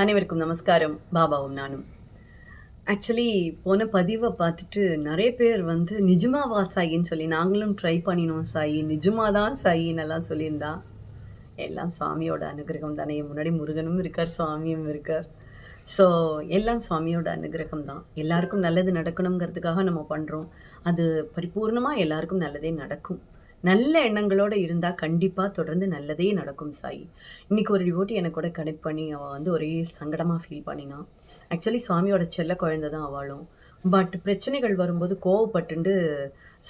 அனைவருக்கும் நமஸ்காரம். பாபாவும் நானும். ஆக்சுவலி போன பதிவை பார்த்துட்டு நிறைய பேர் வந்து நிஜமாவா சாயின்னு சொல்லி நாங்களும் ட்ரை பண்ணினோம் சாயி. நிஜமாக தான் சாயின்னு எல்லாம் சொல்லியிருந்தா. எல்லாம் சுவாமியோட அனுகிரகம் தானே. முன்னாடி முருகனும் இருக்கார் சுவாமியும் இருக்கார். ஸோ எல்லாம் சுவாமியோட அனுகிரகம் தான். எல்லாருக்கும் நல்லது நடக்கணுங்கிறதுக்காக நம்ம பண்ணுறோம் அது பரிபூர்ணமாக எல்லாருக்கும் நல்லதே நடக்கும். நல்ல எண்ணங்களோட இருந்தால் கண்டிப்பாக தொடர்ந்து நல்லதே நடக்கும் சாய். இன்னைக்கு ஒரு டிவோட்டி எனக்கு கூட கனெக்ட் பண்ணி அவள் வந்து ஒரே சங்கடமாக ஃபீல் பண்ணினான் ஆக்சுவலி சுவாமியோட செல்ல குழந்தை தான் அவளும். பட் பிரச்சனைகள் வரும்போது கோவப்பட்டுண்டு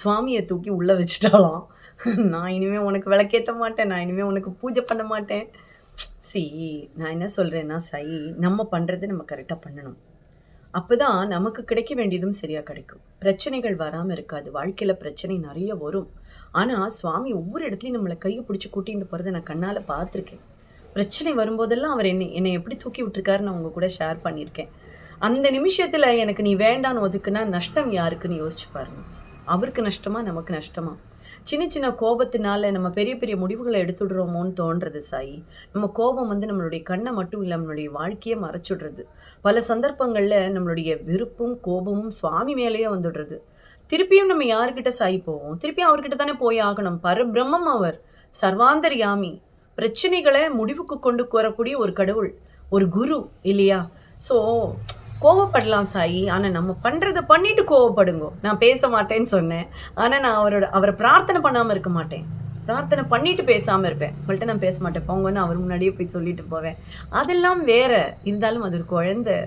சுவாமியை தூக்கி உள்ளே வச்சுட்டாலாம் நான் இனிமேல் உனக்கு விளக்கேற்ற மாட்டேன். நான் இனிமேல் உனக்கு பூஜை பண்ண மாட்டேன். சி நான் என்ன சொல்கிறேன்னா சாய் நம்ம பண்ணுறது நம்ம கரெக்டாக பண்ணணும். அப்போ தான் நமக்கு கிடைக்க வேண்டியதும் சரியாக கிடைக்கும். பிரச்சனைகள் வராமல் இருக்காது. வாழ்க்கையில் பிரச்சனை நிறைய வரும். ஆனால் சுவாமி ஒவ்வொரு இடத்துலையும் நம்மளை கையை பிடிச்சி கூட்டிகிட்டு போகிறத நான் கண்ணால் பார்த்துருக்கேன். பிரச்சனை வரும்போதெல்லாம் அவர் என்னை என்னை எப்படி தூக்கி விட்டுருக்காரு நான் உங்கள் கூட ஷேர் பண்ணியிருக்கேன். அந்த நிமிஷத்தில் எனக்கு நீ வேண்டான்னு ஒதுக்குனா நஷ்டம் யாருக்குன்னு யோசிச்சு பாருங்க. அவருக்கு நஷ்டமா நமக்கு நஷ்டமா? சின்ன சின்ன கோபத்தினால நம்ம பெரிய பெரிய முடிவுகளை எடுத்துடுறோமோன்னு தோன்றது சாயி. நம்ம கோபம் வந்து நம்மளுடைய கண்ணை மட்டும் இல்லை நம்மளுடைய வாழ்க்கையை மறைச்சுடுறது. பல சந்தர்ப்பங்களில் நம்மளுடைய விருப்பும் கோபமும் சுவாமி மேலேயே வந்துடுறது. திருப்பியும் நம்ம யாருக்கிட்ட சாய் போவோம்? திருப்பியும் அவர்கிட்ட தானே போய் ஆகணும். பரபிரம்மம் அவர் சர்வாந்தர்யாமி. பிரச்சனைகளை முடிவுக்கு கொண்டு வரக்கூடிய ஒரு கடவுள் ஒரு குரு இல்லையா? ஸோ கோவப்படலாம் சாயி ஆனால் நம்ம பண்ணுறதை பண்ணிட்டு கோவப்படுங்கோ. நான் பேச மாட்டேன்னு சொன்னேன். ஆனால் நான் அவரோட அவரை பிரார்த்தனை பண்ணாமல் இருக்க மாட்டேன். பிரார்த்தனை பண்ணிட்டு பேசாமல் இருப்பேன். உங்கள்கிட்ட நான் பேச மாட்டேன். போங்கன்னு அவர் முன்னாடியே போய் சொல்லிட்டு போவேன். அதெல்லாம் வேற. இருந்தாலும் அது ஒரு குழந்தை.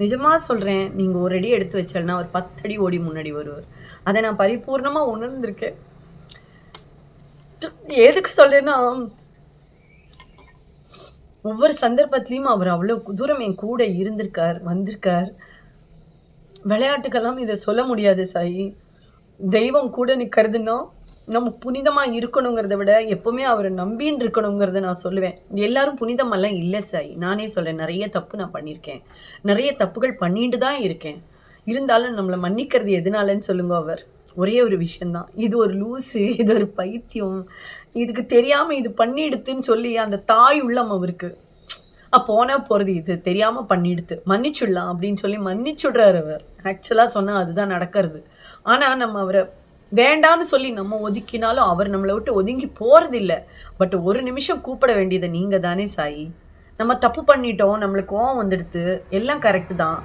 நிஜமாக சொல்கிறேன் நீங்கள் ஒரு அடி எடுத்து வச்சால்னா ஒரு பத்தடி ஓடி முன்னாடி வருவார். அதை நான் பரிபூர்ணமாக உணர்ந்திருக்கேன். எதுக்கு சொல்கிறேன்னா ஒவ்வொரு சந்தர்ப்பத்திலையும் அவர் அவ்வளோ தூரம் என் கூட இருந்திருக்கார் வந்திருக்கார். விளையாட்டுக்கெல்லாம் இதை சொல்ல முடியாது சாயி. தெய்வம் கூட நிற்கிறதுன்னா நம்ம புனிதமாக இருக்கணுங்கிறத விட எப்போவுமே அவரை நம்பின்னு இருக்கணுங்கிறத நான் சொல்லுவேன். எல்லாரும் புனிதமெல்லாம் இல்லை சாய். நானே சொல்கிறேன் நிறைய தப்பு நான் பண்ணியிருக்கேன். நிறைய தப்புகள் பண்ணிட்டு தான் இருக்கேன். இருந்தாலும் நம்மளை மன்னிக்கிறது எதனாலன்னு சொல்லுங்க அவர். ஒரே ஒரு விஷயந்தான் இது ஒரு லூஸு இது ஒரு பைத்தியம். இதுக்கு தெரியாமல் இது பண்ணிடுத்துன்னு சொல்லி அந்த தாய் உள்ளம் அவருக்கு. போனால் போகிறது இது தெரியாமல் பண்ணிடுத்து. மன்னிச்சுடலாம் அப்படின்னு சொல்லி மன்னிச்சுடுறாரு அவர். ஆக்சுவலாக சொன்னால் அதுதான் நடக்கிறது. ஆனால் நம்ம அவரை வேண்டான்னு சொல்லி நம்ம ஒதுக்கினாலும் அவர் நம்மளை விட்டு ஒதுங்கி போகிறதில்ல பட் ஒரு நிமிஷம் கூப்பிட வேண்டியதை நீங்கள் தானே சாயி. நம்ம தப்பு பண்ணிட்டோம் நம்மளுக்கு கோவம் வந்துடுது எல்லாம் கரெக்டு தான்.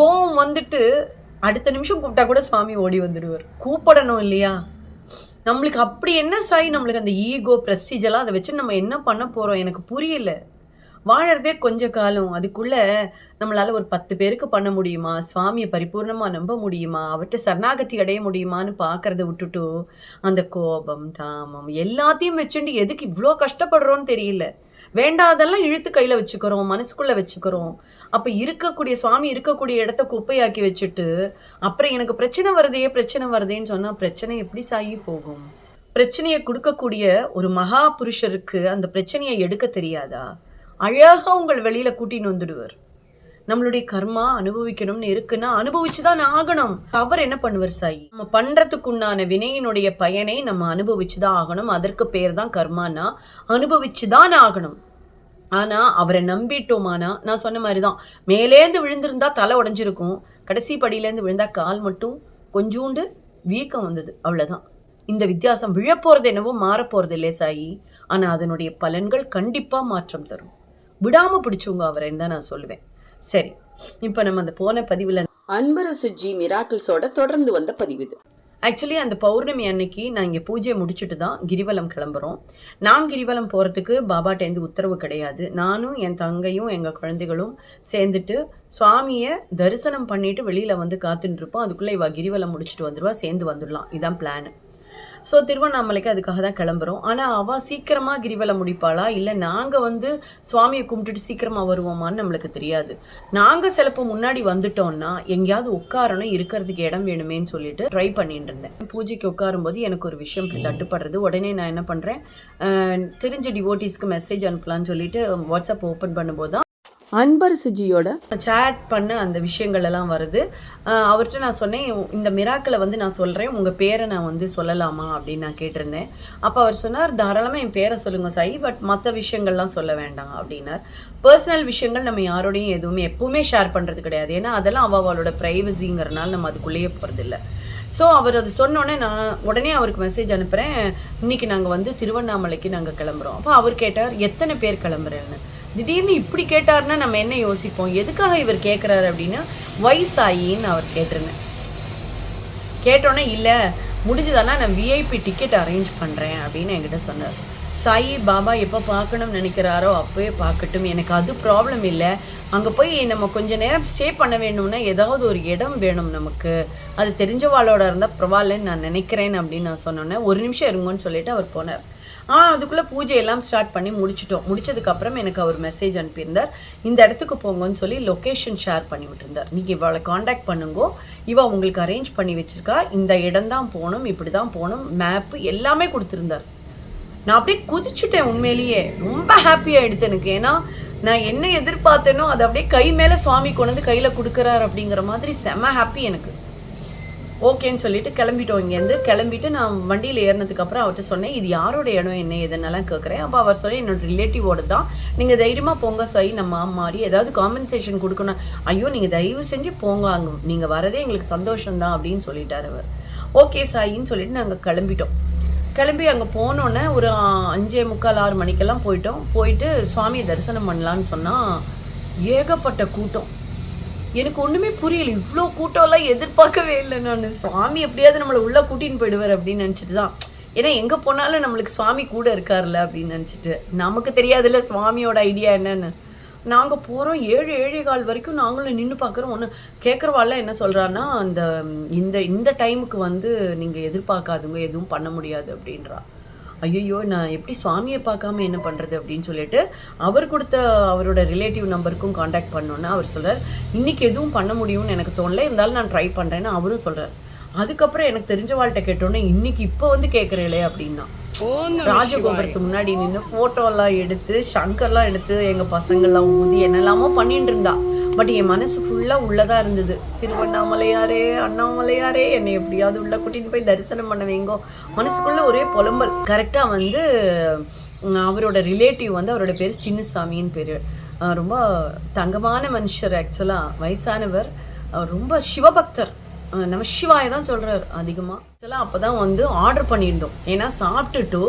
கோவம் வந்துட்டு அடுத்த நிமிஷம் கூப்பிட்டா கூட சுவாமி ஓடி வந்துடுவார். கூப்பிடணும் இல்லையா? நம்மளுக்கு அப்படி என்ன சாய்? நம்மளுக்கு அந்த ஈகோ ப்ரெஸ்டீஜ் எல்லாம் அதை வச்சு நம்ம என்ன பண்ண போகிறோம் எனக்கு புரியல. வாழறதே கொஞ்ச காலம். அதுக்குள்ளே நம்மளால ஒரு பத்து பேருக்கு பண்ண முடியுமா? சுவாமியை பரிபூர்ணமா நம்ப முடியுமா? அவர்கிட்ட சரணாகதி அடைய முடியுமான்னு பார்க்கறத விட்டுட்டு அந்த கோபம் தாமம் எல்லாத்தையும் வச்சுட்டு எதுக்கு இவ்வளோ கஷ்டப்படுறோன்னு தெரியல. வேண்டாதெல்லாம் இழுத்து கையில் வச்சுக்கிறோம் மனசுக்குள்ளே வச்சுக்கிறோம். அப்போ இருக்கக்கூடிய சுவாமி இருக்கக்கூடிய இடத்த குப்பையாக்கி வச்சுட்டு அப்புறம் எனக்கு பிரச்சனை வருதே பிரச்சனை வருதேன்னு சொன்னால் பிரச்சனை எப்படி சாகி போகும்? பிரச்சனையை கொடுக்கக்கூடிய ஒரு மகா புருஷருக்கு அந்த பிரச்சனையை எடுக்க தெரியாதா? அழகாக உங்கள் வெளியில் கூட்டின்னு வந்துடுவார். நம்மளுடைய கர்மா அனுபவிக்கணும்னு இருக்குன்னா அனுபவிச்சு தான் ஆகணும். அவர் என்ன பண்ணுவார் சாய்? நம்ம பண்றதுக்குண்டான வினையினுடைய பயனை நம்ம அனுபவிச்சு தான் ஆகணும். அதற்கு பேர் தான் கர்மானா அனுபவிச்சு தான் ஆகணும். ஆனால் அவரை நம்பிட்டோமானா நான் சொன்ன மாதிரி தான் மேலேந்து விழுந்திருந்தா தலை உடஞ்சிருக்கும். கடைசி படியிலேருந்து விழுந்தா கால் மட்டும் கொஞ்சூண்டு வீக்கம் வந்தது அவ்வளோதான் இந்த வித்தியாசம் விழப்போகிறது என்னவோ மாறப்போகிறது இல்லை சாயி. ஆனால் அதனுடைய பலன்கள் கண்டிப்பாக மாற்றம் தரும். விடாமல் பிடிச்சவங்க அவரைன்னு தான் நான் சொல்லுவேன். சரி இப்போ நம்ம அந்த போன பதிவில் அன்பரசு ஜி மிராக்கிள்ஸோட தொடர்ந்து வந்த பதிவு இது. ஆக்சுவலி அந்த பௌர்ணமி அன்னைக்கு நான் இங்கே பூஜையை முடிச்சுட்டு தான் கிரிவலம் கிளம்புறோம். நான் கிரிவலம் போகிறதுக்கு பாபாட்டேந்து உத்தரவு கிடையாது. நானும் என் தங்கையும் எங்கள் குழந்தைகளும் சேர்ந்துட்டு சுவாமியை தரிசனம் பண்ணிட்டு வெளியில் வந்து காத்துட்டு இருப்போம். அதுக்குள்ளே இவ கிரிவலம் முடிச்சுட்டு வந்துடுவா சேர்ந்து வந்துடலாம். இதான் பிளான் ஸோ திருவண்ணாமலைக்கு அதுக்காக தான் கிளம்புறோம். ஆனால் அவள் சீக்கிரமாக கிரிவலம் முடிப்பாளா? இல்லை நாங்கள் வந்து சுவாமியை கும்பிட்டுட்டு சீக்கிரமாக வருவோமான்னு நம்மளுக்கு தெரியாது. நாங்கள் சிலப்போ முன்னாடி வந்துட்டோம்னா எங்கேயாவது உட்காரணும் இருக்கிறதுக்கு இடம் வேணுமேன்னு சொல்லிட்டு ட்ரை பண்ணிட்டு இருந்தேன். பூஜைக்கு உட்காரும்போது எனக்கு ஒரு விஷயம் தட்டுப்படுறது. உடனே நான் என்ன பண்ணுறேன் தெரிஞ்ச டிவோட்டிஸ்க்கு மெசேஜ் அனுப்பலான்னு சொல்லிட்டு வாட்ஸ்அப் ஓப்பன் பண்ணும்போது தான் அன்பர் சுஜியோட சேட் பண்ண அந்த விஷயங்கள் எல்லாம் வருது அவர்கிட்ட நான் சொன்னேன் இந்த மிராக்களை வந்து நான் சொல்கிறேன் உங்கள் பேரை நான் வந்து சொல்லலாமா? அப்படின்னு நான் கேட்டிருந்தேன். அப்போ அவர் சொன்னார் தாராளமாக என் பேரை சொல்லுங்கள் சாய் பட் மற்ற விஷயங்கள்லாம் சொல்ல வேண்டாம் அப்படின்னார். பர்சனல் விஷயங்கள் நம்ம யாரோடையும் எதுவுமே எப்பவுமே ஷேர் பண்ணுறது கிடையாது. ஏன்னா அதெல்லாம் அவள் அவளோட ப்ரைவசிங்கிறனால நம்ம அதுக்குள்ளேயே போகிறதில்ல ஸோ அவர் அது சொன்னோடனே நான் உடனே அவருக்கு மெசேஜ் அனுப்புகிறேன் இன்னைக்கு நாங்கள் வந்து திருவண்ணாமலைக்கு நாங்கள் கிளம்புறோம். அப்போ அவர் கேட்டார் எத்தனை பேர் கிளம்புறேன்னு? திடீர்னு இப்படி கேட்டாருன்னா நம்ம என்ன யோசிப்போம்? எதுக்காக இவர் கேட்குறாரு அப்படின்னா வயசாயின்னு அவர் கேட்டிருந்தேன். கேட்டோன்னே இல்லை முடிஞ்சதானா? நான் விஐபி டிக்கெட் அரேஞ்ச் பண்ணுறேன் அப்படின்னு என்கிட்ட சொன்னார். சாய் பாபா எப்போ பார்க்கணும்னு நினைக்கிறாரோ அப்போயே பார்க்கட்டும். எனக்கு அது ப்ராப்ளம் இல்லை. அங்கே போய் நம்ம கொஞ்ச நேரம் ஸ்டே பண்ண வேணும்னா ஏதாவது ஒரு இடம் வேணும் நமக்கு. அது தெரிஞ்சவாளோட இருந்தால் பரவாயில்லன்னு நான் நினைக்கிறேன் அப்படின்னு நான் சொன்னோன்னே ஒரு நிமிஷம் இருங்கன்னு சொல்லிட்டு அவர் போனார். ஆ அதுக்குள்ளே பூஜையெல்லாம் ஸ்டார்ட் பண்ணி முடிச்சிட்டோம். முடிச்சதுக்கப்புறம் எனக்கு அவர் மெசேஜ் அனுப்பியிருந்தார். இந்த இடத்துக்கு போங்கன்னு சொல்லி லொக்கேஷன் ஷேர் பண்ணி விட்டுருந்தார். நீங்கள் இவளை காண்டாக்ட் பண்ணுங்கோ. இவள் உங்களுக்கு அரேஞ்ச் பண்ணி வச்சிருக்கா. இந்த இடம் தான் போகணும் இப்படி தான் போகணும் மேப்பு எல்லாமே கொடுத்துருந்தார். நான் அப்படியே குதிச்சுட்டேன் உண்மையிலேயே. ரொம்ப ஹாப்பி ஆகிடுது எனக்கு. ஏன்னா நான் என்ன எதிர்பார்த்தேனோ அதை அப்படியே கை மேலே சுவாமி கொண்டு வந்து கையில் கொடுக்குறாரு அப்படிங்கிற மாதிரி செம்ம ஹாப்பி எனக்கு. ஓகேன்னு சொல்லிட்டு கிளம்பிட்டோம் இங்கேருந்து. கிளம்பிட்டு நான் வண்டியில் ஏறினதுக்கப்புறம் அவர்கிட்ட சொன்னேன் இது யாரோட இடம் என்ன எதுன்னெல்லாம் கேட்குறேன் அப்போ அவர் சொல்லி என்னோட ரிலேட்டிவோட தான். நீங்கள் தைரியமாக போங்க சாய் நம்ம மாறி ஏதாவது காம்பன்சேஷன் கொடுக்கணும். ஐயோ நீங்கள் தயவு செஞ்சு போங்க. அங்கே நீங்கள் வரதே எங்களுக்கு சந்தோஷம்தான். அப்படின்னு சொல்லிட்டார் அவர். ஓகே சாயின்னு சொல்லிட்டு நாங்கள் கிளம்பிட்டோம். கிளம்பி அங்கே போனோன்னே ஒரு அஞ்சே முக்கால் ஆறு மணிக்கெல்லாம் போயிட்டோம். போயிட்டு சுவாமியை தரிசனம் பண்ணலான்னு சொன்னால் ஏகப்பட்ட கூட்டம். எனக்கு ஒன்றுமே புரியல. இவ்வளோ கூட்டம்லாம் எதிர்பார்க்கவே இல்லை நான். சுவாமி எப்படியாவது நம்மளை உள்ளே கூட்டின்னு போயிடுவார் அப்படின்னு நினச்சிட்டு தான். ஏன்னா எங்கே போனாலும் நம்மளுக்கு சுவாமி கூட இருக்கார்ல அப்படின்னு நினச்சிட்டு. நமக்கு தெரியாதுல்ல சுவாமியோட ஐடியா என்னன்னு. நாங்கள் போகிறோம் ஏழு ஏழே கால் வரைக்கும் நாங்களும் நின்று பார்க்குறோம் ஒன்று கேட்குறவாள்லாம் என்ன சொல்கிறான்னா அந்த இந்த இந்த டைமுக்கு வந்து நீங்கள் எதிர்பார்க்காதுங்க எதுவும் பண்ண முடியாது அப்படின்றா. ஐயோ நான் எப்படி சுவாமியை பார்க்காம என்ன பண்ணுறது அப்படின்னு சொல்லிட்டு அவர் கொடுத்த அவரோட ரிலேட்டிவ் நம்பருக்கும் காண்டாக்ட் பண்ணோன்னா அவர் சொல்கிறார் இன்றைக்கி எதுவும் பண்ண முடியும்னு எனக்கு தோணலை இருந்தாலும் நான் ட்ரை பண்ணுறேன்னு அவரும் சொல்கிறார் அதுக்கப்புறம் எனக்கு தெரிஞ்ச வாழ்கிட்ட கேட்டோன்னே இன்னைக்கு இப்போ வந்து கேட்குறீங்களே அப்படின்னா. ராஜகோபுரத்துக்கு முன்னாடி நின்று ஃபோட்டோலாம் எடுத்து சங்கர்லாம் எடுத்து எங்கள் பசங்கள்லாம் ஊதி என்னெல்லாமோ பண்ணிட்டு இருந்தா. பட் என் மனசு ஃபுல்லாக உள்ளதாக இருந்தது. திருவண்ணாமலையாரே அண்ணாமலையாரே என்னை எப்படியாவது உள்ள கூட்டின்னு போய் தரிசனம் பண்ண வைங்கோ மனசுக்குள்ள ஒரே புலம்பல். கரெக்டாக வந்து அவரோட ரிலேட்டிவ் வந்து அவரோட பேர் சின்னசாமின்னு பேர். ரொம்ப தங்கமான மனுஷர் ஆக்சுவலாக வயசானவர். ரொம்ப சிவபக்தர். நம்ம சிவாய தான் சொல்கிறார் அதிகமாக ஆக்சுவலாக அப்போ தான் வந்து ஆர்டர் பண்ணியிருந்தோம். ஏன்னா சாப்பிட்டுட்டு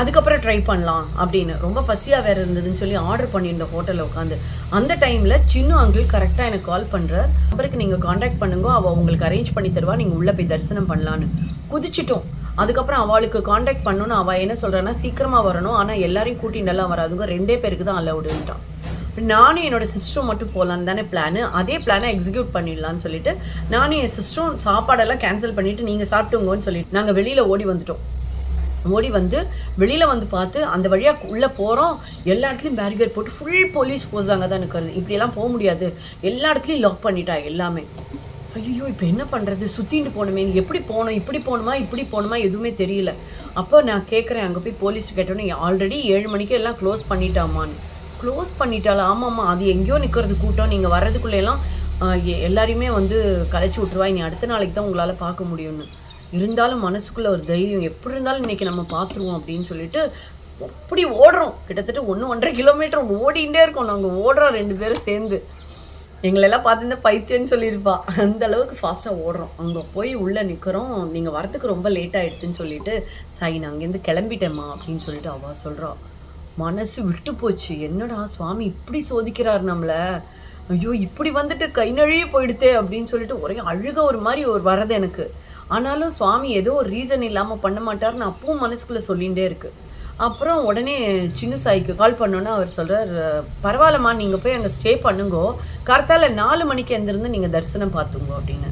அதுக்கப்புறம் ட்ரை பண்ணலாம் அப்படின்னு. ரொம்ப பசியாக வேறு இருந்ததுன்னு சொல்லி ஆர்டர் பண்ணியிருந்தோம் ஹோட்டலில் உட்காந்து அந்த டைமில் சின்ன அங்கிள் கரெக்டாக எனக்கு கால் பண்ணுறார் நம்பருக்கு நீங்கள் காண்டாக்ட் பண்ணுங்க அவள் உங்களுக்கு அரேஞ்ச் பண்ணி தருவா நீங்கள் உள்ளே போய் தரிசனம் பண்ணலான்னு. குதிச்சிட்டோம். அதுக்கப்புறம் அவளுக்கு காண்டாக்ட் பண்ணணும்னு அவள் என்ன சொல்கிறான்னா சீக்கிரமாக வரணும். ஆனால் எல்லாரையும் கூட்டிகிட்டு எல்லாம் வராதுங்க. ரெண்டே பேருக்கு தான் அலவுடுன்ட்டான் நானும் என்னோட சிஸ்டரும் மட்டும் போகலான்னு தானே பிளானு அதே பிளானை எக்ஸிக்யூட் பண்ணிடலான்னு சொல்லிட்டு நானும் என் சிஸ்டரும் சாப்பாடெல்லாம் கேன்சல் பண்ணிவிட்டு நீங்கள் சாப்பிட்டுங்கன்னு சொல்லிட்டு நாங்கள் வெளியில் ஓடி வந்துட்டோம். ஓடி வந்து வெளியில் வந்து பார்த்து அந்த வழியாக உள்ளே போகிறோம் எல்லா இடத்துலையும் பேரிகேட் போட்டு ஃபுல் போலீஸ் ஃபோர்ஸ் அங்கே தான் நிற்கிறது இப்படியெல்லாம் போக முடியாது. எல்லா இடத்துலையும் லாக் பண்ணிட்டா எல்லாமே. ஐயோ இப்போ என்ன பண்ணுறது சுற்றிட்டு போகணுமே. எப்படி போகணும்? இப்படி போகணுமா? இப்படி போகணுமா? எதுவுமே தெரியல. அப்போ நான் கேட்குறேன் அங்கே போய் போலீஸ் கேட்டோன்னே ஆல்ரெடி ஏழு மணிக்கு எல்லாம் க்ளோஸ் பண்ணிட்டாமான்னு. க்ளோஸ் பண்ணிட்டாளா? ஆமாம்மா அது எங்கேயோ நிற்கிறது கூட்டம். நீங்கள் வர்றதுக்குள்ளேலாம் எ- எல்லாரையுமே வந்து கலைச்சி விட்ருவா இனி அடுத்த நாளைக்கு தான் உங்களால் பார்க்க முடியும்னு. இருந்தாலும் மனசுக்குள்ளே ஒரு தைரியம் எப்படி இருந்தாலும் இன்றைக்கி நம்ம பார்த்துருவோம் அப்படின்னு சொல்லிட்டு அப்படி ஓடுறோம். கிட்டத்தட்ட ஒன்று ஒன்றரை கிலோமீட்டர் ஓடிகிட்டே இருக்கோம். நாங்கள் ஓடுறோம் ரெண்டு பேரும் சேர்ந்து. எங்களெல்லாம் பார்த்துருந்தா பைத்தியம்னு சொல்லியிருப்பா. அந்த அளவுக்கு ஃபாஸ்ட்டாக ஓடுறோம். அங்கே போய் உள்ளே நிற்கிறோம் நீங்கள் வரத்துக்கு ரொம்ப லேட் ஆகிடுச்சுன்னு சொல்லிட்டு சாய் நான் அங்கேருந்து கிளம்பிட்டேம்மா அப்படின்னு சொல்லிட்டு அவள் சொல்கிறா மனசு விட்டு போச்சு. என்னடா சுவாமி இப்படி சோதிக்கிறார் நம்மளை? ஐயோ இப்படி வந்துட்டு கை நழுவி போயிடுத்தே அப்படின்னு சொல்லிட்டு ஒரே அழுக ஒரு மாதிரி ஒரு வரது எனக்கு. ஆனாலும் சுவாமி ஏதோ ஒரு ரீசன் இல்லாமல் பண்ண மாட்டார்னு அப்பவும் மனசுக்குள்ளே சொல்லிகிட்டே இருக்கு. அப்புறம் உடனே சின்ன சாய்க்கு கால் பண்ணோன்னே அவர் சொல்கிறார் பரவாயில்லம்மா நீங்கள் போய் அங்கே ஸ்டே பண்ணுங்கோ. கரெக்டால் நாலு மணிக்கு எழுந்திருந்து நீங்கள் தரிசனம் பார்த்துங்கோ அப்படின்னு.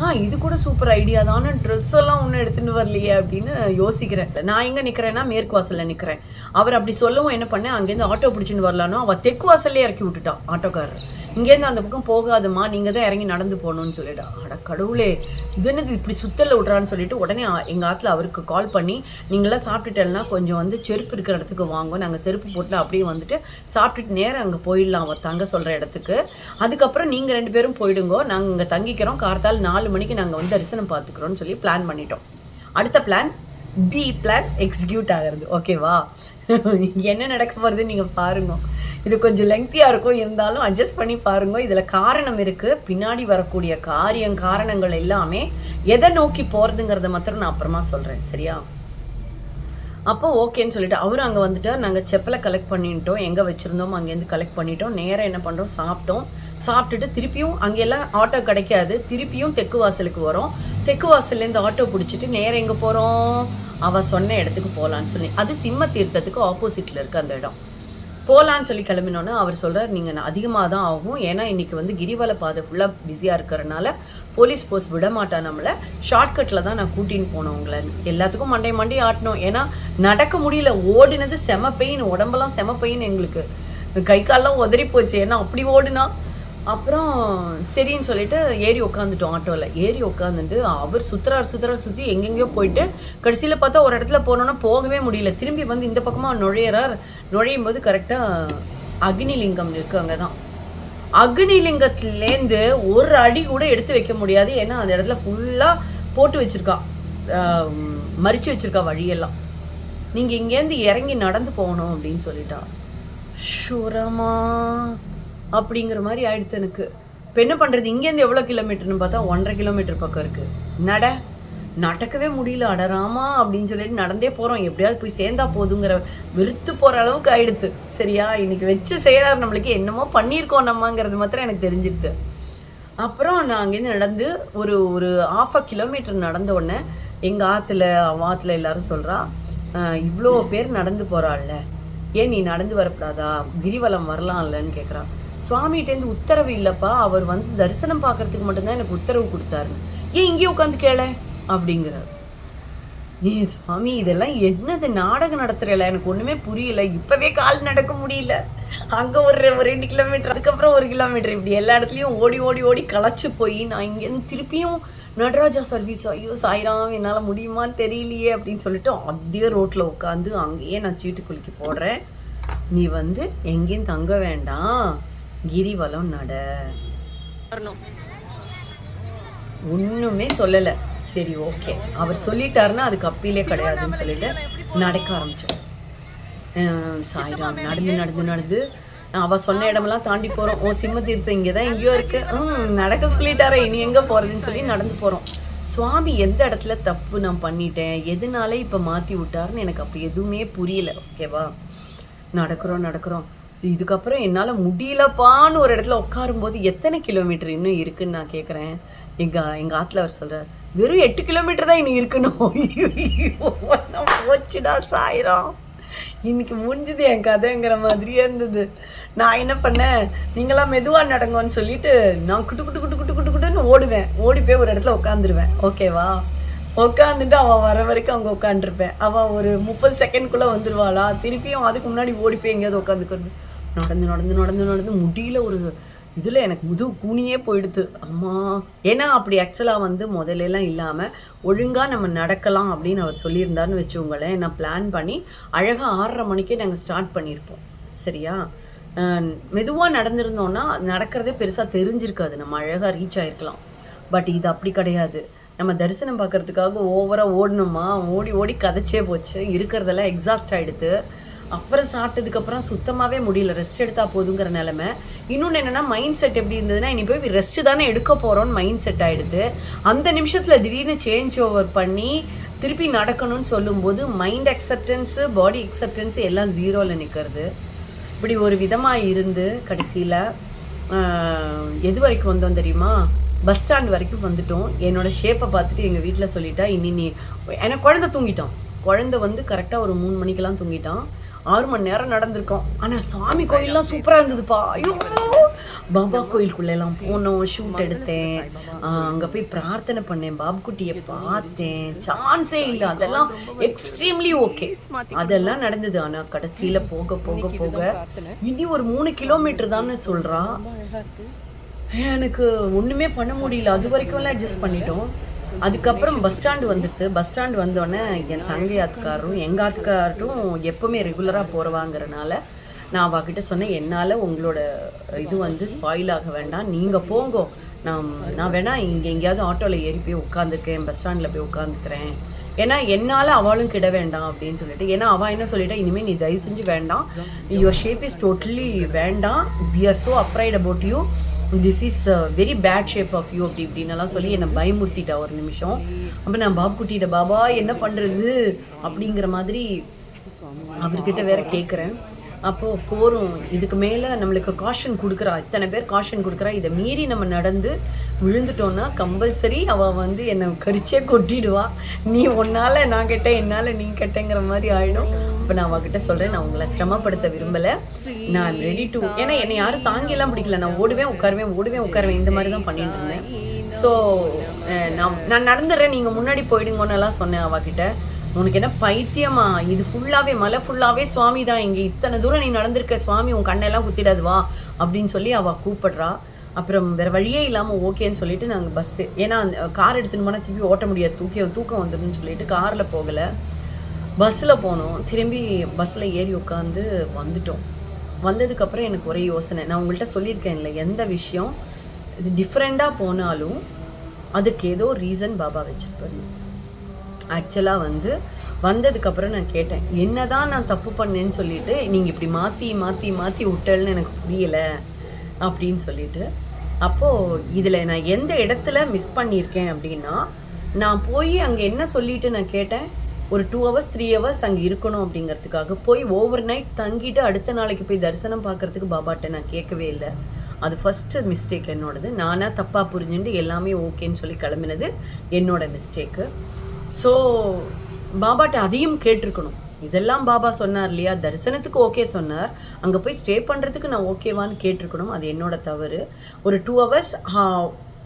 ஆ இது கூட சூப்பர் ஐடியா தான். ட்ரெஸ் எல்லாம் ஒன்றும் எடுத்துகிட்டு வரலையே அப்படின்னு யோசிக்கிறேன். நான் எங்கே நிற்கிறேன்னா மேற்கு வாசலில் நிற்கிறேன் அவர் அப்படி சொல்லவும் என்ன பண்ணேன் அங்கேருந்து ஆட்டோ பிடிச்சின்னு வரலானோ அவள் தெற்கு வாசல்லே இறக்கி விட்டுட்டான் ஆட்டோக்காரர். இங்கேருந்து அந்த பக்கம் போகாதம்மா நீங்கள் தான் இறங்கி நடந்து போகணும்னு சொல்லிட்டா. அட கடவுளே இது என்னது இப்படி சுத்தலில் விட்றான்னு சொல்லிட்டு உடனே எங்கள் ஆற்றுல அவருக்கு கால் பண்ணி நீங்களாம் சாப்பிட்டுட்டேன்னா கொஞ்சம் வந்து செருப்பு இருக்கிற இடத்துக்கு வாங்கும் நாங்கள் செருப்பு போட்டு அப்படியே வந்துட்டு சாப்பிட்டுட்டு நேரம் அங்கே போயிடலாம். அவர் தங்க சொல்கிற இடத்துக்கு. அதுக்கப்புறம் நீங்கள் ரெண்டு பேரும் போயிடுங்கோ. நாங்கள் இங்கே தங்கிக்கிறோம். கார்த்தால் நாலு மணிக்கு நாங்கள் வந்து தரிசனம் பார்த்துக்குறோம்னு சொல்லி பிளான் பண்ணிட்டோம். அடுத்த பிளான் பி பிளான் எக்ஸிக்யூட் ஆகிறது. ஓகேவா என்ன நடக்க போகிறது நீங்கள் பாருங்க. இது கொஞ்சம் லெங்க்தியாக இருக்கும். இருந்தாலும் அட்ஜஸ்ட் பண்ணி பாருங்க. இதில் காரணம் இருக்குது பின்னாடி வரக்கூடிய காரியம் காரணங்கள் எல்லாமே எதை நோக்கி போகிறதுங்கிறத மாத்திரம் நான் அப்புறமா சொல்கிறேன் சரியா? அப்போ ஓகேன்னு சொல்லிட்டு அவரும் அங்கே வந்துட்டு நாங்கள் செப்பலை கலெக்ட் பண்ணிட்டோம். எங்கே வச்சுருந்தோமோ அங்கேருந்து கலெக்ட் பண்ணிட்டோம். நேராக என்ன பண்ணுறோம் சாப்பிட்டோம். சாப்பிட்டுட்டு திருப்பியும் அங்கெல்லாம் ஆட்டோ கிடைக்காது. திருப்பியும் தெற்கு வாசலுக்கு வரோம். தெற்கு வாசல்லேருந்து ஆட்டோ பிடிச்சிட்டு நேராக எங்கே போகிறோம் அவள் சொன்ன இடத்துக்கு போகலான்னு சொல்லி. அது சிம்ம தீர்த்தத்துக்கு ஆப்போசிட்டில் இருக்குது அந்த இடம். போகலான்னு சொல்லி கிளம்பினோன்னே அவர் சொல்கிறார் நீங்கள் அதிகமாக தான் ஆகும். ஏன்னா இன்றைக்கி வந்து கிரிவல பாதை ஃபுல்லாக பிஸியாக இருக்கிறனால போலீஸ் போஸ்ட் விட மாட்டான் நம்மளை. ஷார்ட்கட்டில் தான் நான் கூட்டின்னு போனேன் உங்களை. எல்லாத்துக்கும் மண்டை மண்டை ஆட்டணும் ஏன்னா நடக்க முடியல. ஓடினது செம பெயின் உடம்பெல்லாம் செம பெயின் எங்களுக்கு. கை கால்லாம் உதறி போச்சு. ஏன்னா அப்படி ஓடுனா அப்புறம் சரின்னு சொல்லிட்டு ஏறி உட்காந்துட்டோம் ஆட்டோவில் ஏறி உட்காந்துட்டு அவர் சுற்றுறார் சுற்றுறார் சுற்றி எங்கெங்கேயோ போயிட்டு கடைசியில் பார்த்தா ஒரு இடத்துல போனோன்னா போகவே முடியல. திரும்பி வந்து இந்த பக்கமாக நுழையிறார். நுழையும் போது கரெக்டாக அக்னிலிங்கம் இருக்குது அங்கே தான். அக்னிலிங்கத்துலேருந்து ஒரு அடி கூட எடுத்து வைக்க முடியாது. ஏன்னா அந்த இடத்துல ஃபுல்லாக போட்டு வச்சுருக்கா. மறித்து வச்சுருக்கா வழியெல்லாம். நீங்கள் இங்கேருந்து இறங்கி நடந்து போகணும் அப்படின்னு சொல்லிட்டா. ஷுரமா அப்படிங்கிற மாதிரி ஆயிடுத்து எனக்கு. இப்போ என்ன பண்ணுறது இங்கேருந்து எவ்வளோ கிலோமீட்டர்னு பார்த்தா ஒன்றரை கிலோமீட்டர் பக்கம் இருக்குது நட நடக்கவே முடியல. அடராமா அப்படின்னு சொல்லிட்டு நடந்தே போகிறோம் எப்படியாவது போய் சேர்ந்தா போதுங்கிற வெறுத்து போகிற அளவுக்கு ஆயிடுத்து. சரியா? இன்னைக்கு வச்சு செய்கிறார் நம்மளுக்கு என்னமோ பண்ணியிருக்கோம் நம்மங்கிறது மாத்திரம் எனக்கு தெரிஞ்சிடுது அப்புறம் நான் அங்கேருந்து நடந்து ஒரு ஒரு ஆஃப் அ கிலோமீட்டர் நடந்த உடனே எங்கள் ஆற்றுல அவன் ஆற்றுல எல்லாரும் சொல்கிறா இவ்வளோ பேர் நடந்து போகிறாள்ல ஏன் நீ நடந்து வரக்கூடாதா? கிரிவலம் வரலாம்லன்னு கேட்குறான் சுவாமிகிட்டேருந்து உத்தரவு இல்லைப்பா அவர் வந்து தரிசனம் பார்க்கறதுக்கு மட்டும்தான் எனக்கு உத்தரவு கொடுத்தாருன்னு ஏன் இங்கே உட்காந்து கேள? அப்படிங்கிறார். ஏ சுவாமி இதெல்லாம் என்னது நாடகம் நடத்துறல? எனக்கு ஒன்றுமே புரியல. இப்போவே கால் நடக்க முடியல. அங்கே ஒரு ஒரு ரெண்டு கிலோமீட்டர் அதுக்கப்புறம் ஒரு கிலோமீட்டர் இப்படி எல்லா இடத்துலையும் ஓடி ஓடி ஓடி களைச்சி போய் நான் இங்கேருந்து திருப்பியும் நடராஜா சர்வீஸ் ஐயோ சாயிராம் என்னால் முடியுமான்னு தெரியலையே அப்படின்னு சொல்லிட்டு அதே ரோட்டில் உட்காந்து அங்கேயே நான் சீட்டு குலுக்கி போடுறேன். நீ வந்து எங்கேயும் தங்க வேண்டாம். கிரிவலம் நட. ஒன்றுமே சொல்லலை. சரி ஓகே அவர் சொல்லிட்டாருன்னா அதுக்கு அப்பீலே கிடையாதுன்னு சொல்லிட்டு நடக்க ஆரம்பிச்சோம். அஹ் சாய்ராம் நடந்து நடந்து நடந்து. அவ சொன்ன இடமெல்லாம் தாண்டி போகிறோம் ஓ சிம்ம தீர்த்தம் இங்கே தான் எங்கேயோ இருக்கு. ம் நடக்க சொல்லிட்டாரே இனி எங்கே போகிறதுன்னு சொல்லி நடந்து போகிறோம் சுவாமி எந்த இடத்துல தப்பு நான் பண்ணிட்டேன்? எதனால இப்போ மாற்றி விட்டாருன்னு எனக்கு அப்போ எதுவுமே புரியல. ஓகேவா நடக்கிறோம் நடக்கிறோம். இதுக்கப்புறம் என்னால் முடியலப்பான்னு ஒரு இடத்துல உட்காரும்போது எத்தனை கிலோமீட்டர் இன்னும் இருக்குன்னு நான் கேட்குறேன் எங்கள் எங்கள் ஆற்றுல அவர் சொல்கிறார் வெறும் எட்டு கிலோமீட்டர் தான் இன்னும் இருக்கணும். போச்சுடா சாயிரம். இன்னைக்கு முடிஞ்சது என் கதைங்கிற மாதிரியே இருந்தது. நான் என்ன பண்ணேன் நீங்களாம் மெதுவாக நடங்கன்னு சொல்லிட்டு நான் குட்டு குட்டு குட்டு குட்டு குட்டு குட்டுன்னு ஓடுவேன். ஓடி போய் ஒரு இடத்துல உட்காந்துருவேன். ஓகேவா? உட்காந்துட்டு அவள் வர வரைக்கும் அங்கே உட்காந்துருப்பேன் அவள் ஒரு முப்பது செகண்ட்குள்ளே வந்துடுவாளா திருப்பியும் அதுக்கு முன்னாடி ஓடி போய் எங்கேயாவது உட்காந்துக்கிறது நடந்து நடந்து நடந்து நடந்து முடியல ஒரு இதில் எனக்கு முது கூனியே போயிடுது அம்மா. ஏன்னா அப்படி ஆக்சுவலாக வந்து முதல்ல எல்லாம் இல்லாமல் ஒழுங்காக நம்ம நடக்கலாம் அப்படின்னு அவர் சொல்லியிருந்தாருன்னு வச்சுக்கோங்களேன். நான் பிளான் பண்ணி அழகாக ஆறரை மணிக்கே நாங்கள் ஸ்டார்ட் பண்ணியிருப்போம். சரியா? மெதுவாக நடந்திருந்தோன்னா நடக்கிறதே பெருசாக தெரிஞ்சிருக்காது. நம்ம அழகாக ரீச் ஆயிருக்கலாம். பட் இது அப்படி கிடையாது. நம்ம தரிசனம் பார்க்கறதுக்காக ஓவராக ஓடணுமா? ஓடி ஓடி கதைச்சே போச்சு. இருக்கிறதெல்லாம் எக்ஸாஸ்ட் ஆகிடுது அப்புறம் சாப்பிட்டதுக்கப்புறம் சுத்தமாகவே முடியல. ரெஸ்ட் எடுத்தால் போதுங்கிற நிலமை. இன்னொன்று என்னென்னா மைண்ட் செட் எப்படி இருந்ததுன்னா இனி போய் ரெஸ்ட்டு தானே எடுக்க போகிறோன்னு மைண்ட் செட் ஆகிடுது அந்த நிமிஷத்தில் திடீர்னு சேஞ்ச் ஓவர் பண்ணி திருப்பி நடக்கணும்னு சொல்லும்போது மைண்ட் அக்செப்டன்ஸு பாடி அக்செப்டன்ஸு எல்லாம் ஜீரோவில் நிற்கிறது இப்படி ஒரு விதமாக இருந்து கடைசியில் எது வரைக்கும் வந்தோம் தெரியுமா? பஸ் ஸ்டாண்ட் வரைக்கும் வந்துட்டோம். என்னோடய ஷேப்பை பார்த்துட்டு எங்கள் வீட்டில் சொல்லிட்டா இனி நீ ஏன்னா குழந்தை தூங்கிட்டான். குழந்தை வந்து கரெக்டாக ஒரு மூணு மணிக்கெல்லாம் தூங்கிட்டான். ஆறு மணி நேரம் நடந்திருக்கோம். ஆனால் சாமி கோயிலெலாம் சூப்பராக இருந்ததுப்பா. ஐயோ! பாபா கோயிலுக்குள்ளெல்லாம் போனோம் ஷூட் எடுத்தேன். அங்கே போய் பிரார்த்தனை பண்ணேன். பாபுக்குட்டியை பார்த்தேன். சான்ஸே இல்லை. அதெல்லாம் எக்ஸ்ட்ரீம்லி ஓகே அதெல்லாம் நடந்தது. ஆனால் கடைசியில் போக போக போக இனி ஒரு மூணு கிலோமீட்டர் தானே சொல்றா. எனக்கு ஒன்றுமே பண்ண முடியல. அது வரைக்கும்லாம் அட்ஜஸ்ட் பண்ணிட்டோம். அதுக்கப்புறம் பஸ் ஸ்டாண்டு வந்துடுது பஸ் ஸ்டாண்டு வந்தோடனே என் தங்கை ஆத்துக்காரரும் எங்கள் ஆத்துக்காரரும் எப்போவுமே ரெகுலராக போகிறவாங்கிறனால நான் அவகிட்ட சொன்னேன் என்னால் உங்களோட இது வந்து ஸ்பாயில் ஆக வேண்டாம். நீங்கள் போங்கோ. நான் நான் வேணா இங்கே எங்கேயாவது ஆட்டோவில் ஏறி போய் உட்காந்துருக்கேன் பஸ் ஸ்டாண்டில் போய் உட்காந்துக்கிறேன் ஏன்னா என்னால் அவளும் கிட வேண்டாம் அப்படின்னு சொல்லிட்டு. ஏன்னா அவள் என்ன சொல்லிட்டா இனிமேல் நீ தயவு செஞ்சு வேண்டாம். யுவர் ஷேப் இஸ் டோட்டலி வேண்டாம். We are so afraid about you this is very bad shape of you அப்படி இப்படின்னலாம் சொல்லி என்னை பயமுறுத்திட்டா ஒரு நிமிஷம். அப்போ நான் பாபு குட்டிட்ட பாபா என்ன பண்ணுறது அப்படிங்கிற மாதிரி அவர்கிட்ட வேற கேட்குறேன் அப்போது போகிறோம் இதுக்கு மேலே நம்மளுக்கு காஷன் கொடுக்குறா. இத்தனை பேர் காஷன் கொடுக்குறா. இதை மீறி நம்ம நடந்து விழுந்துட்டோன்னா கம்பல்சரி அவள் வந்து என்னை கரிச்சே கொட்டிடுவா. நீ உன்னால் நான் கேட்டேன் என்னால் நீ கேட்டேங்கிற மாதிரி ஆகிடும் இப்போ நான் அவகிட்ட சொல்கிறேன் நான் உங்களை சிரமப்படுத்த விரும்பலை. நான் ரெடி டு ஏன்னா என்னை யாரும் தாங்கியெல்லாம் பிடிக்கல. நான் ஓடுவேன் உட்காருவேன் ஓடுவேன் உட்காருவேன். இந்த மாதிரி தான் பண்ணிட்டு இருந்தேன். ஸோ நான் நான் நடந்துடுறேன் நீங்கள் முன்னாடி போயிடுங்கன்னு எல்லாம் சொன்னேன் அவகிட்ட. உனக்கு என்ன பைத்தியமா? இது ஃபுல்லாகவே மலை ஃபுல்லாகவே சுவாமி தான் இங்கே. இத்தனை தூரம் நீ நடந்திருக்க சுவாமி உன் கண்ணெல்லாம் குத்திடாது வா அப்படின்னு சொல்லி அவள் கூப்பிடுறா. அப்புறம் வேறு வழியே இல்லாமல் ஓகேன்னு சொல்லிட்டு நாங்கள் பஸ்ஸு ஏன்னா கார் எடுத்துன்னு போனால் திருப்பி ஓட்ட முடியாது. தூக்கி தூக்கம் வந்துடும் சொல்லிட்டு காரில் போகலை. பஸ்ஸில் போனோம். திரும்பி பஸ்ஸில் ஏறி உட்காந்து வந்துட்டோம். வந்ததுக்கப்புறம் எனக்கு ஒரே யோசனை. நான் உங்கள்கிட்ட சொல்லியிருக்கேன் இல்லை எந்த விஷயம்? இது டிஃப்ரெண்ட்டாக போனாலும் அதுக்கு ஏதோ ரீசன் பாபா வச்சுருப்பாரு. ஆக்சுவலாக வந்து வந்ததுக்கப்புறம் நான் கேட்டேன் என்னதான் நான் தப்பு பண்ணேன்னு சொல்லிட்டு நீங்கள் இப்படி மாற்றி மாற்றி மாற்றி விட்டல்னு எனக்கு புரியலை அப்படின்னு சொல்லிட்டு. அப்போது இதில் நான் எந்த இடத்துல மிஸ் பண்ணியிருக்கேன் அப்படின்னா நான் போய் அங்கே என்ன சொல்லிட்டு நான் கேட்டேன் ஒரு டூ ஹவர்ஸ் த்ரீ ஹவர்ஸ் அங்கே இருக்கணும் அப்படிங்கிறதுக்காக போய் ஓவர் நைட் தங்கிட்டு அடுத்த நாளைக்கு போய் தரிசனம் பார்க்கறதுக்கு பாபாட்ட நான் கேட்கவே இல்லை. அது ஃபஸ்ட்டு மிஸ்டேக் என்னோடது. நானாக தப்பாக புரிஞ்சுட்டு எல்லாமே ஓகேன்னு சொல்லி கிளம்பினது என்னோட மிஸ்டேக்கு ஸோ பாபாட்ட அதையும் கேட்டிருக்கணும். இதெல்லாம் பாபா சொன்னார் இல்லையா? தரிசனத்துக்கு ஓகே சொன்னார். அங்கே போய் ஸ்டே பண்ணுறதுக்கு நான் ஓகேவான்னு கேட்டிருக்கணும். அது என்னோட தவறு. ஒரு டூ ஹவர்ஸ்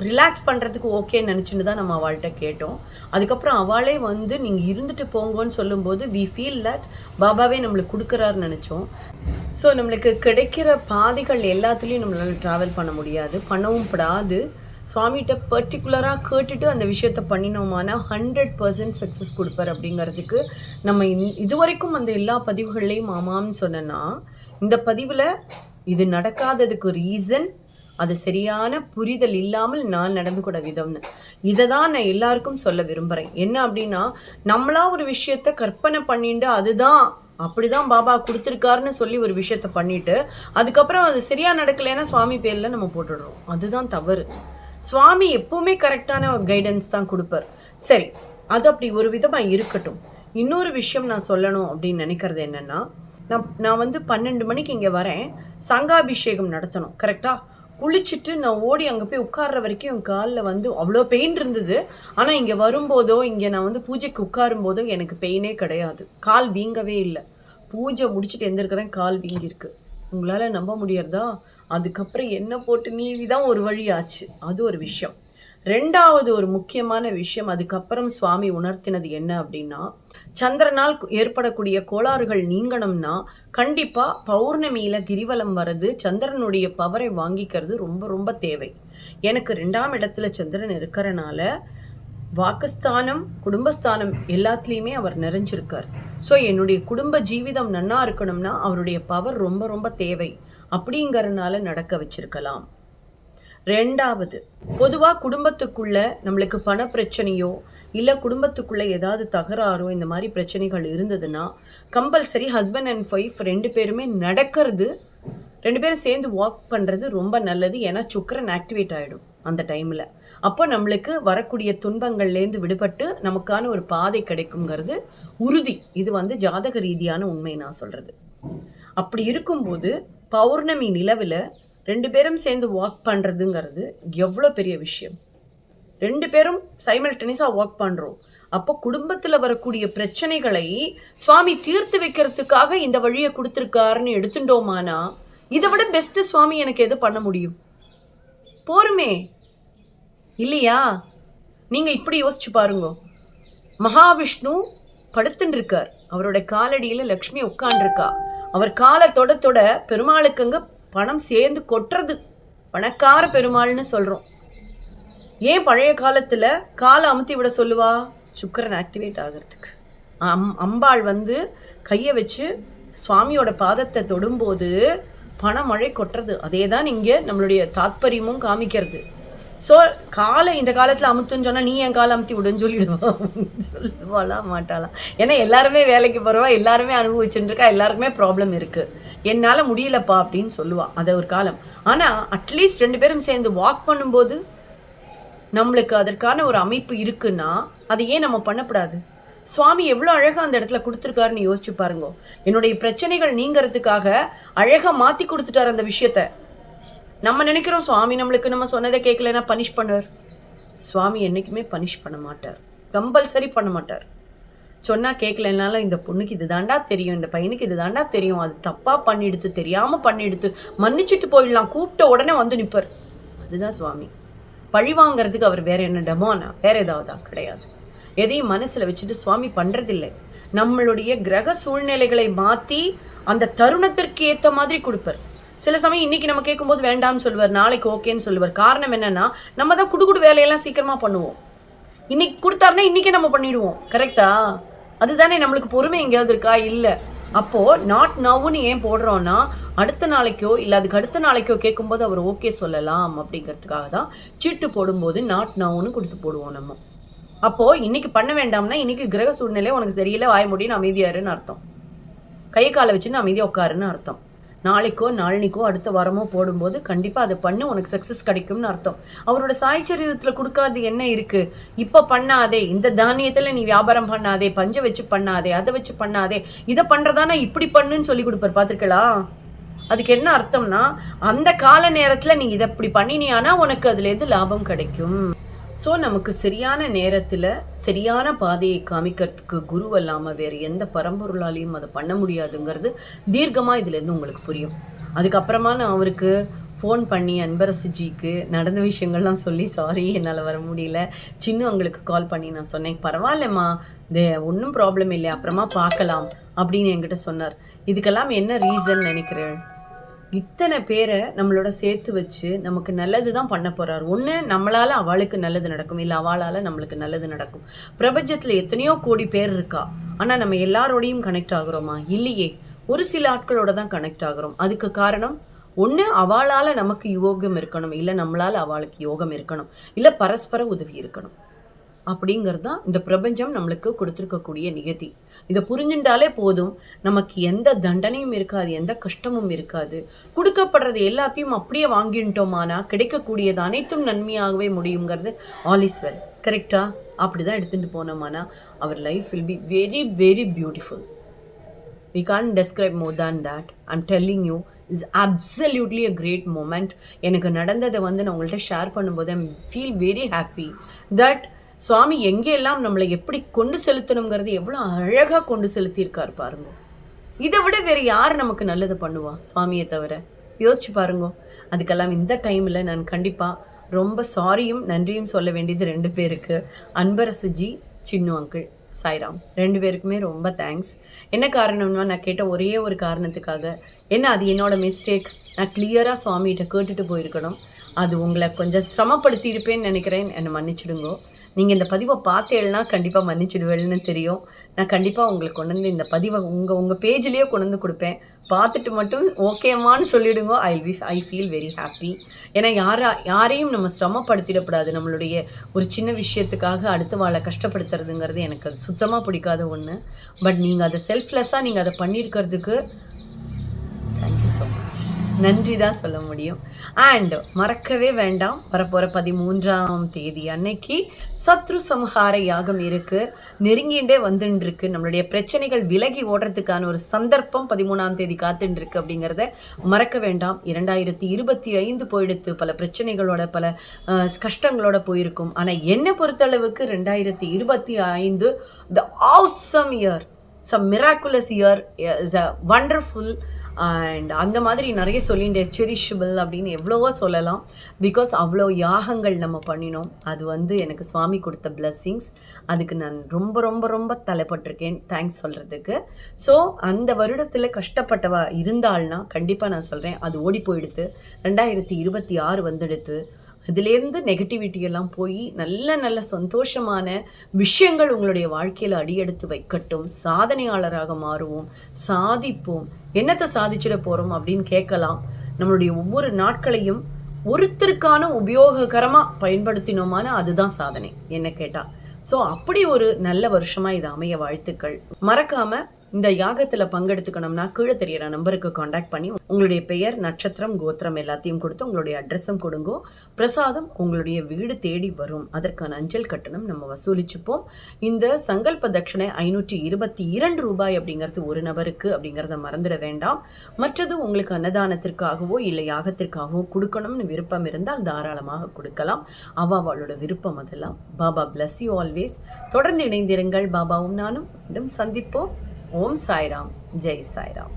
ரிலாக்ஸ் பண்ணுறதுக்கு ஓகேன்னு நினச்சிட்டு தான் நம்ம அவள்கிட்ட கேட்டோம். அதுக்கப்புறம் அவளே வந்து நீங்கள் இருந்துட்டு போங்கன்னு சொல்லும்போது வி ஃபீல் தட் பாபாவே நம்மளுக்கு கொடுக்குறாருன்னு நினச்சோம். ஸோ நம்மளுக்கு கிடைக்கிற பாதைகள் எல்லாத்துலேயும் நம்மளால் ட்ராவல் பண்ண முடியாது. பண்ணவும் படாது. சுவாமிகிட்ட பர்டிகுலராக கேட்டுட்டு அந்த விஷயத்த பண்ணினோமானா ஹண்ட்ரட் பர்சன்ட் சக்ஸஸ் கொடுப்பார் அப்படிங்கிறதுக்கு நம்ம இது இதுவரைக்கும் அந்த எல்லா பதிவுகள்லேயும் ஆமாம்னு சொன்னேன்னா இந்த பதிவில் இது நடக்காததுக்கு ரீசன் அது சரியான புரிதல் இல்லாமல் நான் நடந்து கூட விதம்னு. இதை தான் நான் எல்லாருக்கும் சொல்ல விரும்புகிறேன் என்ன அப்படின்னா நம்மளா ஒரு விஷயத்த கற்பனை பண்ணிட்டு அதுதான் அப்படிதான் பாபா கொடுத்துருக்காருன்னு சொல்லி ஒரு விஷயத்த பண்ணிட்டு அதுக்கப்புறம் அது சரியா நடக்கலைன்னா சுவாமி பேர்ல நம்ம போட்டுடுறோம். அதுதான் தவறு. சுவாமி எப்பவுமே கரெக்டான கைடன்ஸ் தான் கொடுப்பார். சரி அது அப்படி ஒரு விதமாக இருக்கட்டும். இன்னொரு விஷயம் நான் சொல்லணும் அப்படின்னு நினைக்கிறது என்னென்னா நான் நான் வந்து பன்னெண்டு மணிக்கு இங்கே வரேன். சங்காபிஷேகம் நடத்தணும் கரெக்டாக குளிச்சுட்டு நான் ஓடி அங்கே போய் உட்கார்ற வரைக்கும் என் காலில் வந்து அவ்வளோ பெயின் இருந்தது. ஆனால் இங்கே வரும்போதோ இங்கே நான் வந்து பூஜைக்கு உட்காரும் போதோ எனக்கு பெயினே கிடையாது. கால் வீங்கவே இல்லை. பூஜை முடிச்சுட்டு எந்திருக்கிறேன் கால் வீங்கியிருக்கு. உங்களால் நம்ப முடியறதா? அதுக்கப்புறம் என்ன போட்டு நீவி தான் ஒரு வழி ஆச்சு அது ஒரு விஷயம். ரெண்டாவது ஒரு முக்கியமான விஷயம் அதுக்கப்புறம் சுவாமி உணர்த்தினது என்ன அப்படின்னா சந்திரனால் ஏற்படக்கூடிய கோளாறுகள் நீங்கணும்னா கண்டிப்பாக பௌர்ணமியில் கிரிவலம் வர்றது சந்திரனுடைய பவரை வாங்கிக்கிறது ரொம்ப ரொம்ப தேவை. எனக்கு ரெண்டாம் இடத்துல சந்திரன் இருக்கிறனால வாக்குஸ்தானம் குடும்பஸ்தானம் எல்லாத்துலேயுமே அவர் நிறைஞ்சிருக்கார். ஸோ என்னுடைய குடும்ப ஜீவிதம் நன்னா இருக்கணும்னா அவருடைய பவர் ரொம்ப ரொம்ப தேவை. அப்படிங்கிறனால நடக்க வச்சிருக்கலாம். ரெண்டாவது பொதுவாக குடும்பத்துக்குள்ள நம்மளுக்கு பண பிரச்சனையோ இல்லை குடும்பத்துக்குள்ளே ஏதாவது தகராறோ இந்த மாதிரி பிரச்சனைகள் இருந்ததுன்னா கம்பல்சரி ஹஸ்பண்ட் அண்ட் ஒய்ஃப் ரெண்டு பேருமே நடக்கிறது ரெண்டு பேரும் சேர்ந்து வாக் பண்ணுறது ரொம்ப நல்லது. ஏன்னா சுக்கரன் ஆக்டிவேட் ஆகிடும் அந்த டைமில் அப்போ நம்மளுக்கு வரக்கூடிய துன்பங்கள்லேருந்து விடுபட்டு நமக்கான ஒரு பாதை கிடைக்குங்கிறது உறுதி. இது வந்து ஜாதக ரீதியான உண்மை நான் சொல்கிறது அப்படி இருக்கும்போது பௌர்ணமி நிலவில் ரெண்டு பேரும் சேர்ந்து வாக் பண்ணுறதுங்கிறது எவ்வளோ பெரிய விஷயம். ரெண்டு பேரும் சைமல்டேனியஸாக ஒர்க் பண்ணுறோம் அப்போ குடும்பத்தில் வரக்கூடிய பிரச்சனைகளை சுவாமி தீர்த்து வைக்கிறதுக்காக இந்த வழியை கொடுத்துருக்காருன்னு எடுத்துட்டோமானா இதை விட பெஸ்ட்டு சுவாமி எனக்கு எது பண்ண முடியும்? போருமே. இல்லையா? நீங்கள் இப்படி யோசிச்சு பாருங்க. மகாவிஷ்ணு படுத்துட்டு இருக்கார் அவரோட காலடியில் லக்ஷ்மி உட்காண்டிருக்கா அவர் காலை தொட தொட பெருமாளுக்குங்க பணம் சேர்ந்து கொட்டுறது. பணக்கார பெருமாள்னு சொல்கிறோம் ஏன் பழைய காலத்தில் காலை அமுத்தி விட சொல்லுவா? சுக்கரன் ஆக்டிவேட் ஆகிறதுக்கு. அம் அம்பாள் வந்து கையை வச்சு சுவாமியோட பாதத்தை தொடும்போது பணமழை கொட்டுறது. அதே தான் இங்கே நம்மளுடைய தாத்பரியமும் காமிக்கிறது. ஸோ காலை இந்த காலத்தில் அமுத்துன்னு சொன்னால் நீ என் காலை அமுத்தி விடுன்னு சொல்லிடுவான் சொல்லுவாளா மாட்டாளா. ஏன்னா எல்லாருமே வேலைக்கு போகிறவா எல்லாருமே அனுபவிச்சுட்டு இருக்கா எல்லாருக்குமே ப்ராப்ளம் இருக்குது என்னால் முடியலப்பா அப்படின்னு சொல்லுவாள் அது ஒரு காலம். ஆனால் அட்லீஸ்ட் ரெண்டு பேரும் சேர்ந்து வாக் பண்ணும்போது நம்மளுக்கு அதற்கான ஒரு அமைப்பு இருக்குன்னா அதை ஏன் நம்ம பண்ணக்கூடாது? சுவாமி எவ்வளோ அழகாக அந்த இடத்துல கொடுத்துருக்காருன்னு யோசிச்சு பாருங்க. என்னுடைய பிரச்சனைகள் நீங்கிறதுக்காக அழகாக மாற்றி கொடுத்துட்டார் அந்த விஷயத்த. நம்ம நினைக்கிறோம் சுவாமி நம்மளுக்கு நம்ம சொன்னதை கேட்கலன்னா பனிஷ் பண்ணுவார். சுவாமி என்றைக்குமே பனிஷ் பண்ண மாட்டார். கம்பல்சரி பண்ண மாட்டார். சொன்னால் கேட்கலனாலும் இந்த பொண்ணுக்கு இது தாண்டா தெரியும் இந்த பையனுக்கு இது தாண்டா தெரியும். அது தப்பாக பண்ணிடுத்து தெரியாமல் பண்ணிடுத்து மன்னிச்சுட்டு போயிடலாம். கூப்பிட்ட உடனே வந்து நிற்பார் அதுதான் சுவாமி. பழி வாங்குறதுக்கு அவர் வேற என்ன டெமோனா? வேற ஏதாவதா கிடையாது. எதையும் மனசில் வச்சுட்டு சுவாமி பண்ணுறதில்லை நம்மளுடைய கிரக சூழ்நிலைகளை மாற்றி அந்த தருணத்திற்கு ஏற்ற மாதிரி கொடுப்பார். சில சமயம் இன்னைக்கு நம்ம கேட்கும்போது வேண்டாம்னு சொல்லுவார் நாளைக்கு ஓகேன்னு சொல்லுவார். காரணம் என்னன்னா நம்ம தான் குடுகுடு வேலையெல்லாம் சீக்கிரமா பண்ணுவோம். இன்னைக்கு கொடுத்தாருன்னா இன்னைக்கே நம்ம பண்ணிடுவோம். கரெக்டா அதுதானே நம்மளுக்கு பொறுமை எங்கேயாவது இருக்கா? இல்லை. அப்போ நாட் நவ்னு ஏன் போடுறோம்னா அடுத்த நாளைக்கோ இல்லை அதுக்கு அடுத்த நாளைக்கோ கேட்கும்போது அவர் ஓகே சொல்லலாம் அப்படிங்கிறதுக்காக தான் சீட்டு போடும்போது நாட் நவ்னு கொடுத்து போடுவோம் நம்ம. அப்போ இன்னைக்கு பண்ண வேண்டாம்னா இன்னைக்கு கிரக சூழ்நிலை உனக்கு சரியில்லை வாய முடியும் அமைதியாருன்னு அர்த்தம். கை காலை வச்சுன்னு அமைதியாக உட்காருன்னு அர்த்தம். நாளைக்கோ நாளனிக்கோ அடுத்த வாரமோ போடும்போது கண்டிப்பாக அதை பண்ணு உனக்கு சக்ஸஸ் கிடைக்கும்னு அர்த்தம். அவரோட சாய்ச்சரிதத்தில் கொடுக்காது என்ன இருக்கு? இப்போ பண்ணாதே இந்த தானியத்தில் நீ வியாபாரம் பண்ணாதே பஞ்சை வச்சு பண்ணாதே அதை வச்சு பண்ணாதே இதை பண்ணுறதானா இப்படி பண்ணுன்னு சொல்லி கொடுப்பார் பார்த்துருக்கலா அதுக்கு என்ன அர்த்தம்னா அந்த கால நேரத்தில் நீ இதை இப்படி பண்ணினியானா உனக்கு அதுல எது லாபம் கிடைக்கும்? ஸோ நமக்கு சரியான நேரத்தில் சரியான பாதையை காமிக்கிறதுக்கு குரு அல்லாமல் வேறு எந்த பரம்பொருளாலையும் அதை பண்ண முடியாதுங்கிறது தீர்க்கமாக இதுலேருந்து உங்களுக்கு புரியும். அதுக்கப்புறமா நான் அவருக்கு ஃபோன் பண்ணி அன்பரசுஜிக்கு நடந்த விஷயங்கள்லாம் சொல்லி சாரி என்னால் வர முடியல. சின்ன அவங்களுக்கு கால் பண்ணி நான் சொன்னேன். பரவாயில்லம்மா இது ஒன்றும் ப்ராப்ளம் இல்லை. அப்புறமா பார்க்கலாம். அப்படின்னு என்கிட்ட சொன்னார். இதுக்கெல்லாம் என்ன ரீசன் நினைக்கிறேன்? இத்தனை பேரை நம்மளோட சேர்த்து வச்சு நமக்கு நல்லது தான் பண்ண போறார். ஒன்று நம்மளால அவளுக்கு நல்லது நடக்கும். இல்லை அவளால் நம்மளுக்கு நல்லது நடக்கும். பிரபஞ்சத்தில் எத்தனையோ கோடி பேர் இருக்கா? ஆனால் நம்ம எல்லாரோடையும் கனெக்ட் ஆகுறோமா? இல்லையே. ஒரு சில ஆட்களோட தான் கனெக்ட் ஆகுறோம். அதுக்கு காரணம் ஒன்று அவளால் நமக்கு யோகம் இருக்கணும். இல்லை நம்மளால் அவளுக்கு யோகம் இருக்கணும். இல்லை பரஸ்பர உதவி இருக்கணும். அப்படிங்கிறது தான் இந்த பிரபஞ்சம் நம்மளுக்கு கொடுத்துருக்கக்கூடிய நிகதி இதை புரிஞ்சுட்டாலே போதும் நமக்கு எந்த தண்டனையும் இருக்காது எந்த கஷ்டமும் இருக்காது. கொடுக்கப்படுறது எல்லாத்தையும் அப்படியே வாங்கிட்டோமானா கிடைக்கக்கூடியது அனைத்தும் நன்மையாகவே முடியுங்கிறது ஆல் இஸ் வெல் கரெக்டாக அப்படி தான் எடுத்துகிட்டு போனோமானா அவர் life will be very very beautiful we can describe more than that I'm telling you is absolutely a great moment எனக்கு நடந்ததை வந்து நான் உங்கள்கிட்ட ஷேர் பண்ணும்போது I'm feel very happy that சுவாமி எங்கெல்லாம் நம்மளை எப்படி கொண்டு செலுத்தணுங்கிறது எவ்வளோ அழகாக கொண்டு செலுத்தியிருக்கார் பாருங்க. இதை விட வேறு யார் நமக்கு நல்லது பண்ணுவா சுவாமியை தவிர? யோசிச்சு பாருங்க. அதுக்கெல்லாம் இந்த டைமில் நான் கண்டிப்பாக ரொம்ப சாரியும் நன்றியும் சொல்ல வேண்டியது ரெண்டு பேருக்கு. அன்பரசுஜி சின்னு அங்கிள் சாய்ராம். ரெண்டு பேருக்குமே ரொம்ப தேங்க்ஸ் என்ன காரணம்னா நான் கேட்ட ஒரே ஒரு காரணத்துக்காக என்ன அது என்னோடய மிஸ்டேக் நான் கிளியராக சுவாமிகிட்ட கேட்டுட்டு போயிருக்கணும். அது உங்களை கொஞ்சம் சிரமப்படுத்தியிருப்பேன்னு நினைக்கிறேன். என்னை மன்னிச்சிடுங்கோ. நீங்கள் இந்த பதிவை பார்த்தேன்னா கண்டிப்பாக மன்னிச்சிடுவேன்னு தெரியும். நான் கண்டிப்பாக உங்களுக்கு கொண்டு வந்து இந்த பதிவை உங்கள் உங்கள் பேஜ்லேயே கொண்டு வந்து கொடுப்பேன். பார்த்துட்டு மட்டும் ஓகேமான்னு சொல்லிவிடுங்க I we I feel very happy ஏன்னா யாரா யாரையும் நம்ம சிரமப்படுத்திடக்கூடாது. நம்மளுடைய ஒரு சின்ன விஷயத்துக்காக அடுத்த வாழை கஷ்டப்படுத்துறதுங்கிறது எனக்கு அது சுத்தமாக பிடிக்காத ஒன்று பட் நீங்கள் அதை செல்ஃப்லெஸ்ஸாக நீங்கள் அதை பண்ணியிருக்கிறதுக்கு தேங்க்யூ ஸோ மச் நன்றி தான் சொல்ல முடியும். அண்ட் மறக்கவே வேண்டாம். வரப்போகிற பதிமூன்றாம் தேதி அன்னைக்கு சத்ரு சம்ஹார யாகம் இருக்குது நெருங்கிண்டே வந்துட்டுருக்கு நம்மளுடைய பிரச்சனைகள் விலகி ஓடுறதுக்கான ஒரு சந்தர்ப்பம் பதிமூணாம் தேதி காத்துட்டுருக்கு அப்படிங்கிறத மறக்க வேண்டாம். இரண்டாயிரத்தி இருபத்தி ஐந்து போயிடுத்து பல பிரச்சனைகளோட பல கஷ்டங்களோட போயிருக்கும். ஆனால் என்னை பொறுத்தளவுக்கு ரெண்டாயிரத்தி இருபத்தி ஐந்து the awesome year some miraculous year is a wonderful and அந்த மாதிரி நிறைய சொல்லிட்டு செரிஷபிள் அப்படின்னு எவ்வளவோ சொல்லலாம். பிகாஸ் அவ்வளோ யாகங்கள் நம்ம பண்ணினோம். அது வந்து எனக்கு சுவாமி கொடுத்த blessings. அதுக்கு நான் ரொம்ப ரொம்ப ரொம்ப தலைப்பட்டிருக்கேன். தேங்க்ஸ் சொல்கிறதுக்கு ஸோ அந்த வருடத்தில் கஷ்டப்பட்டவா இருந்தாள்னா கண்டிப்பாக நான் சொல்கிறேன் அது ஓடி போயிடுத்து. ரெண்டாயிரத்தி இருபத்தி ஆறு வந்துடுத்து. இதுலேருந்து நெகட்டிவிட்டி எல்லாம் போய் நல்ல நல்ல சந்தோஷமான விஷயங்கள் உங்களுடைய வாழ்க்கையில் அடியெடுத்து வைக்கட்டும். சாதனையாளராக மாறுவோம். சாதிப்போம். என்னத்தை சாதிச்சிட போகிறோம் அப்படின்னு கேட்கலாம். நம்மளுடைய ஒவ்வொரு நாட்களையும் ஒருத்தருக்கான உபயோககரமாக பயன்படுத்தினோமான அதுதான் சாதனை. என்ன கேட்டால் ஸோ அப்படி ஒரு நல்ல வருஷமாக இது அமைய வாழ்த்துக்கள். மறக்காம இந்த யாகத்தில் பங்கெடுத்துக்கணும்னா கீழே தெரியற நம்பருக்கு காண்டாக்ட் பண்ணி உங்களுடைய பெயர் நட்சத்திரம் கோத்திரம் எல்லாத்தையும் கொடுத்து உங்களுடைய அட்ரஸும் கொடுங்க. பிரசாதம் உங்களுடைய வீடு தேடி வரும். அதற்கான அஞ்சல் கட்டணம் நம்ம வசூலிச்சுப்போம். இந்த சங்கல்ப தட்சணை ஐநூற்றி இருபத்தி இரண்டு ரூபாய் அப்படிங்கிறது ஒரு நபருக்கு அப்படிங்கிறத மறந்துட வேண்டாம். மற்றது உங்களுக்கு அன்னதானத்திற்காகவோ இல்லை யாகத்திற்காகவோ கொடுக்கணும்னு விருப்பம் இருந்தால் தாராளமாக கொடுக்கலாம். அவ அவளோட விருப்பம் அதெல்லாம். பாபா பிளஸ் யூ ஆல்வேஸ் தொடர்ந்து இணைந்திருங்கள். பாபாவும் நானும் மீண்டும் சந்திப்போம். ஓம் சாய்ராம் ஜெய் சாய்ராம்